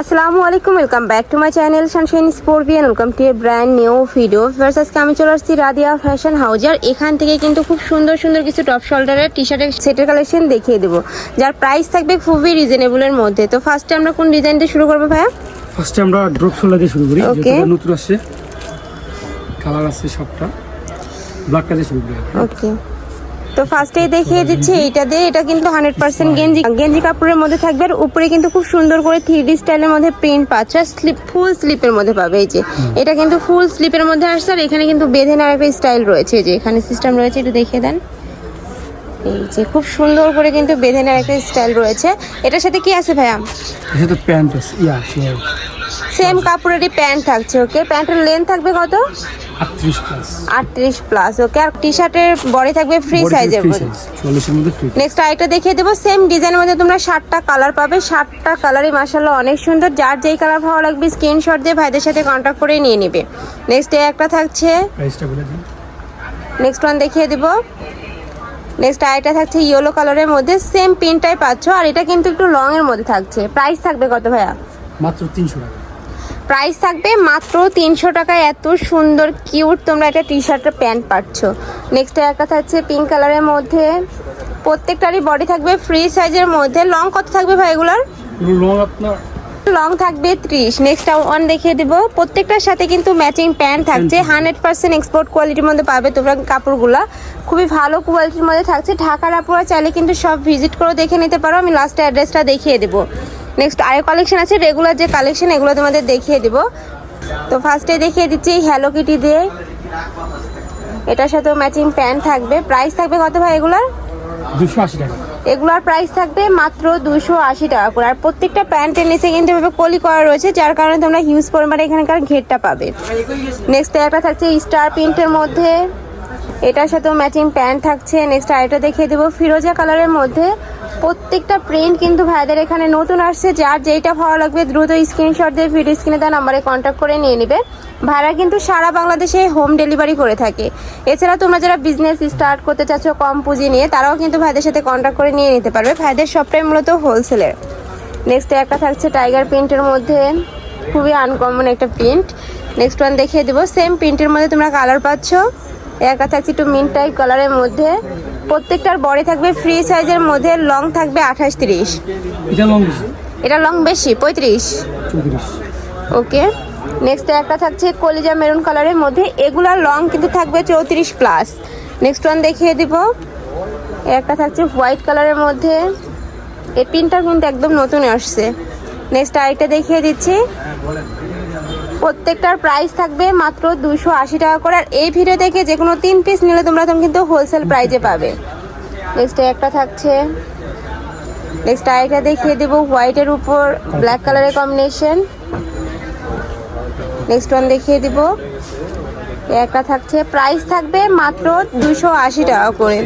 আসসালামু আলাইকুম welcome back to my channel sunshine স্পোর্বিয়ান welcome to a brand new video first আজকে আমি চলে আসছি রাদিয়া ফ্যাশন হাউজার এখান থেকে কিন্তু খুব সুন্দর সুন্দর কিছু টপ শোল্ডারের টি শার্টের সেটের কালেকশন দেখিয়ে দেবো। যার প্রাইস থাকবে খুবই রিজনেবলের মধ্যে। তো ফার্স্টে আমরা কোন ডিজাইন দিয়ে শুরু করব ভাইয়া? ফার্স্টে আমরা ড্রপ শোল্ডার দিয়ে শুরু করি ওকে নতুন আসছে। কালার আছে সবটা। ব্ল্যাকটা দিয়ে শুরু করি। ওকে তো ফার্স্টেই দেখিয়ে দিচ্ছি এইটা দিয়ে। এটা কিন্তু হান্ড্রেড পার্সেন্ট গেঞ্জি। গেঞ্জি কাপড়ের মধ্যে থাকবে আর উপরে কিন্তু খুব সুন্দর করে থ্রি ডি স্টাইলের মধ্যে প্রিন্ট পাচ্ছে। আর স্লিপ ফুল স্লিপের মধ্যে পাবে এই যে। এটা কিন্তু ফুল স্লিপের মধ্যে আসছে। আর এখানে কিন্তু বেঁধে নেওয়ার একটা স্টাইল রয়েছে। এই যে এখানে সিস্টেম রয়েছে একটু দেখিয়ে দেন। এই যে খুব সুন্দর করে কিন্তু বেঁধে নেওয়ার একটা স্টাইল রয়েছে। এটার সাথে কি আছে ভাইয়া? এটা প্যান্ট আছে। সেম কাপড়েরই প্যান্ট থাকছে ওকে প্যান্টের লেন্থ থাকবে কত? আটত্রিশ প্লাস ওকে আর টি শার্টের বডি থাকবে ফ্রি সাইজের নেক্সট আরেকটা দেখিয়ে দেবো সেম ডিজাইনের মধ্যে তোমরা সাতটা কালার পাবে। সাতটা কালারই মাসাল্লাহ অনেক সুন্দর। যার যেই কালার ভালো লাগবে স্ক্রিনশট দিয়ে ভাইদের সাথে কন্ট্যাক্ট করে নিয়ে নেবে। নেক্সট একটা থাকছে নেক্সট ওয়ান দেখিয়ে দেবো। নেক্সট আরেকটা থাকছে ইয়েলো কালারের মধ্যে সেম পিনটাই পাচ্ছ। আর এটা কিন্তু একটু লং এর মধ্যে থাকছে। প্রাইস থাকবে কত ভাইয়া? মাত্র তিনশো টাকা। প্রাইস থাকবে মাত্র তিনশো টাকায়। এত সুন্দর কিউট তোমরা একটা টি শার্টের প্যান্ট পাচ্ছ। নেক্সট একটা থাকছে পিঙ্ক কালারের মধ্যে। প্রত্যেকটারই বডি থাকবে ফ্রি সাইজের মধ্যে। লং কত থাকবে ভাই এগুলোর? লং আপনার? লং থাকবে ত্রিশ। নেক্সট ওয়ান দেখিয়ে দেবো। প্রত্যেকটার সাথে কিন্তু ম্যাচিং প্যান্ট থাকছে। হান্ড্রেড পার্সেন্ট এক্সপোর্ট কোয়ালিটির মধ্যে পাবে তোমরা কাপড়গুলা। খুবই ভালো কোয়ালিটির মধ্যে থাকছে। ঢাকার আপুরা চাইলে কিন্তু সব ভিজিট করে দেখে নিতে পারো। আমি লাস্টে অ্যাড্রেসটা দেখিয়ে দেবো। নেক্সট আরেক কালেকশন আছে রেগুলার যে কালেকশন এগুলো তোমাদের দেখিয়ে দেবো। তো ফার্স্টে দেখিয়ে দিচ্ছি হ্যালো কিটি দিয়ে। এটার সাথেও ম্যাচিং প্যান্ট থাকবে। প্রাইস থাকবে কত ভাই এগুলার? দুশো আশি টাকা। এগুলোর প্রাইস থাকবে মাত্র দুশো আশি টাকা করে। আর প্রত্যেকটা প্যান্টের নিচে কিন্তু এভাবে কলি করা রয়েছে যার কারণে তোমরা হিউজ পরিমাণে এখানকার ঘেরটা পাবে। নেক্সট একটা থাকছে স্টার প্রিন্টের মধ্যে। এটার সাথেও ম্যাচিং প্যান্ট থাকছে। নেক্সট আরেকটা দেখিয়ে দেবো। ফিরোজা কালারের মধ্যে। প্রত্যেকটা প্রিন্ট কিন্তু ভাইদের এখানে নতুন আসছে। যার যেইটা ভালো লাগবে দ্রুত স্ক্রিনশট দিয়ে ভিডিও স্ক্রিনে দেওয়া নাম্বারে কন্ট্যাক্ট করে নিয়ে নেবে। ভাড়া কিন্তু সারা বাংলাদেশে হোম ডেলিভারি করে থাকে। এছাড়া তোমরা যারা বিজনেস স্টার্ট করতে চাচ্ছ, কম পুঁজি নিয়ে, তারাও কিন্তু ভাইদের সাথে কন্ট্যাক্ট করে নিয়ে নিতে পারবে। ভাইদের সবটাই মূলত হোলসেলের নেক্সট একটা থাকছে টাইগার প্রিন্টের মধ্যে। খুবই আনকমন একটা প্রিন্ট নেক্সট ওয়ান দেখিয়ে দেবো। সেম প্রিন্টের মধ্যে তোমরা কালার পাচ্ছ। একটা থাকছে একটু মিন্ট টাইপ কালারের মধ্যে। প্রত্যেকটার বডি থাকবে ফ্রি সাইজের মধ্যে লং থাকবে আঠাশ তিরিশ। এটা লং বেশি? এটা লং বেশি পঁয়ত্রিশ। ওকে নেক্সট একটা থাকছে কলিজা মেরুন কালারের মধ্যে এগুলার লং কিন্তু থাকবে চৌত্রিশ প্লাস নেক্সট ওয়ান দেখিয়ে দিব। একটা থাকছে হোয়াইট কালারের মধ্যে এই পিনটা কিন্তু একদম নতুন আসছে। নেক্সট আরেকটা দেখিয়ে দিচ্ছি। প্রত্যেকটার প্রাইস থাকবে মাত্র দুশো আশি টাকা করে। আর এই ভিডিও থেকে যে কোনো তিন পিস নিলে তোমরা তখন কিন্তু হোলসেল প্রাইজে পাবে। নেক্সট একটা থাকছে। নেক্সট আরেকটা দেখিয়ে দেবো হোয়াইটের উপর ব্ল্যাক কালারের কম্বিনেশন নেক্সট ওয়ান দেখিয়ে দিব। একটা থাকছে প্রাইস থাকবে মাত্র দুশো আশি টাকা করে।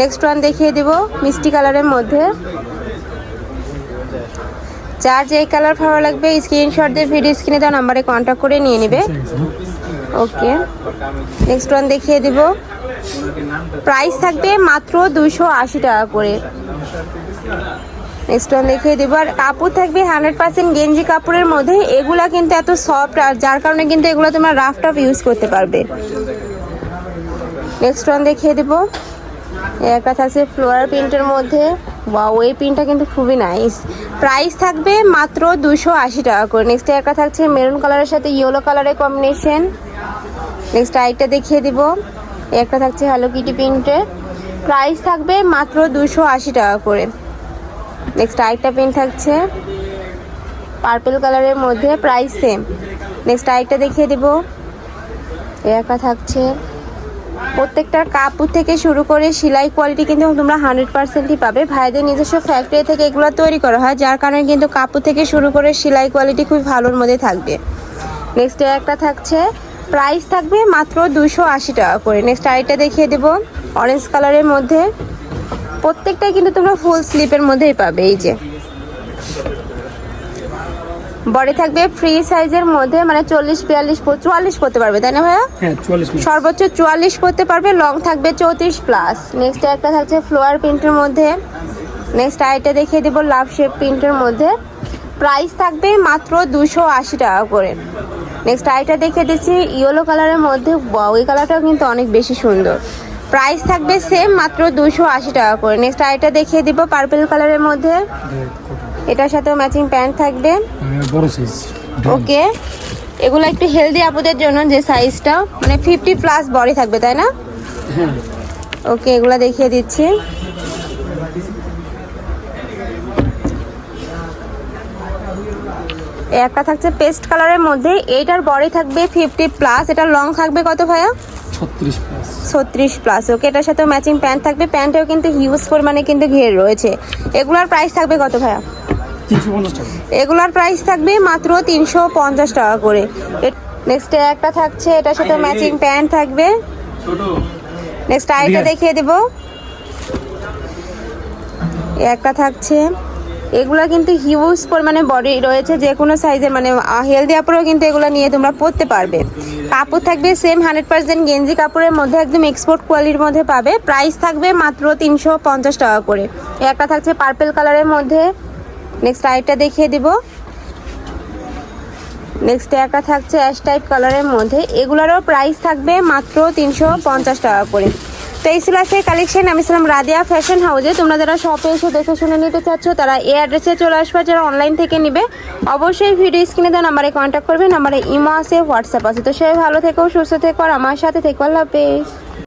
নেক্সট ওয়ান দেখিয়ে দিব, মিষ্টি কালারের মধ্যে। যার যেই কালার ভালো লাগবে স্ক্রিনশট দিয়ে ভিডিও স্ক্রিনে দেওয়া নাম্বারে কন্ট্যাক্ট করে নিয়ে নেবে। ওকে নেক্সট ওয়ান দেখিয়ে দিব। প্রাইস থাকবে মাত্র দুশো আশি টাকা করে। নেক্সট ওয়ান দেখিয়ে দেবো। আর কাপড় থাকবে হান্ড্রেড পার্সেন্ট গেঞ্জি কাপড়ের মধ্যে। এগুলা কিন্তু এত সফট আর যার কারণে কিন্তু এগুলো তোমরা রাফ টাফ ইউজ করতে পারবে। নেক্সট ওয়ান দেখিয়ে দেবো। একটা থাকছে ফ্লোরার প্রিন্টের মধ্যে। ওয়াও এই প্রিন্টটা কিন্তু খুবই নাইস প্রাইস থাকবে মাত্র দুশো আশি টাকা করে। নেক্সট একটা থাকছে মেরুন কালারের সাথে ইয়েলো কালারের কম্বিনেশন নেক্সট আরেকটা দেখিয়ে দিব। একটা থাকছে হ্যালো কিটি প্রিন্টের প্রাইস থাকবে মাত্র দুশো আশি টাকা করে। নেক্সট আরেকটা পেন থাকছে পার্পল কালারের মধ্যে প্রাইস সেম নেক্সট আরেকটা দেখিয়ে দেব। একা থাকছে প্রত্যেকটার কাপড় থেকে শুরু করে সেলাই কোয়ালিটি কিন্তু তোমরা হান্ড্রেড পার্সেন্টই পাবে। ভাইদের নিজস্ব ফ্যাক্টরি থেকে এগুলো তৈরি করা হয়, যার কারণে কিন্তু কাপড় থেকে শুরু করে সেলাই কোয়ালিটি খুব ভালোর মধ্যে থাকবে। নেক্সট একটা থাকছে প্রাইস থাকবে মাত্র দুশো আশি টাকা করে। নেক্সট আরেকটা দেখিয়ে দেবো অরেঞ্জ কালারের মধ্যে। প্রত্যেকটাই কিন্তু তোমরা ফুল স্লিপের মধ্যেই পাবে, এই যে। বডি থাকবে ফ্রি সাইজের মধ্যে মানে চল্লিশ বিয়াল্লিশ চুয়াল্লিশ করতে পারবে তাই না ভাইয়া? হ্যাঁ সর্বোচ্চ চুয়াল্লিশ করতে পারবে লং থাকবে চৌত্রিশ প্লাস নেক্সট একটা থাকছে ফ্লোয়ার প্রিন্টের মধ্যে। নেক্সট আইটা দেখিয়ে দেবো লাভ শেপ প্রিন্টের মধ্যে। প্রাইস থাকবে মাত্র দুশো আশি টাকা করে। নেক্সট আইটা দেখে দিচ্ছি ইয়েলো কালারের মধ্যে। ওই কালারটাও কিন্তু অনেক বেশি সুন্দর। প্রাইস থাকবে সেম মাত্র দুশো আশি টাকা করে। নেক্সট আইটা দেখিয়ে দিব পার্পেল কালারের মধ্যে। এটার সাথেও ম্যাচিং প্যান্ট থাকবে। বড় সাইজ ওকে। এগুলো একটু হেলদি আপুদের জন্য যে সাইজটা মানে ফিফটি প্লাস বডি থাকবে তাই না? হ্যাঁ। ওকে এগুলো দেখিয়ে দিচ্ছি। একটা থাকছে পেস্ট কালারের মধ্যে। এইটার বডি থাকবে ফিফটি প্লাস এটা লং থাকবে কত ভাইয়া? ছত্রিশ প্লাস ওকে এটার সাথে ম্যাচিং প্যান্ট থাকবে। প্যান্টেও কিন্তু হিউজ পরিমাণে কিন্তু ঘের রয়েছে। এগুলোর প্রাইস থাকবে কত ভাইয়া? এগুলার প্রাইস থাকবে মাত্র তিনশো পঞ্চাশ টাকা করে। নেক্সট একটা থাকছে এটার সাথে ম্যাচিং প্যান্ট থাকবে। নেক্সট আইটা দেখিয়ে দেব। একটা থাকছে। এগুলা কিন্তু হিউজ পরিমাণে বডি রয়েছে যে কোনো সাইজের মানে হেলদি কাপড়ও কিন্তু এগুলো নিয়ে তোমরা পরতে পারবে। কাপড় থাকবে সেম হান্ড্রেড পার্সেন্ট গেঞ্জি কাপড়ের মধ্যে একদম এক্সপোর্ট কোয়ালিটির মধ্যে পাবে। প্রাইস থাকবে মাত্র তিনশো পঞ্চাশ টাকা করে। একটা থাকছে পার্পেল কালারের মধ্যে। নেক্সট আইটা দেখিয়ে দিব। নেক্সট একটা থাকছে অ্যাশ টাইপ কালারের মধ্যে। এগুলোরও প্রাইস থাকবে মাত্র তিনশো পঞ্চাশ টাকা করে। তো এই ছিল কালেকশন আমি ছিলাম রাদিয়া ফ্যাশন হাউজে তোমরা যারা শপে এসে দেখে শুনে নিতে চাচ্ছ, তারা এই অ্যাড্রেসে চলে আসবে। যারা অনলাইন থেকে নিবে, অবশ্যই ভিডিও স্ক্রিনে দেওয়া নাম্বারে কন্ট্যাক্ট করবে। নাম্বারে ইমো আছে হোয়াটসঅ্যাপ আছে। তো সবাই ভালো থেকো, সুস্থ থেকো, আর আমার সাথে থেকো। আল্লাহ হাফেজ।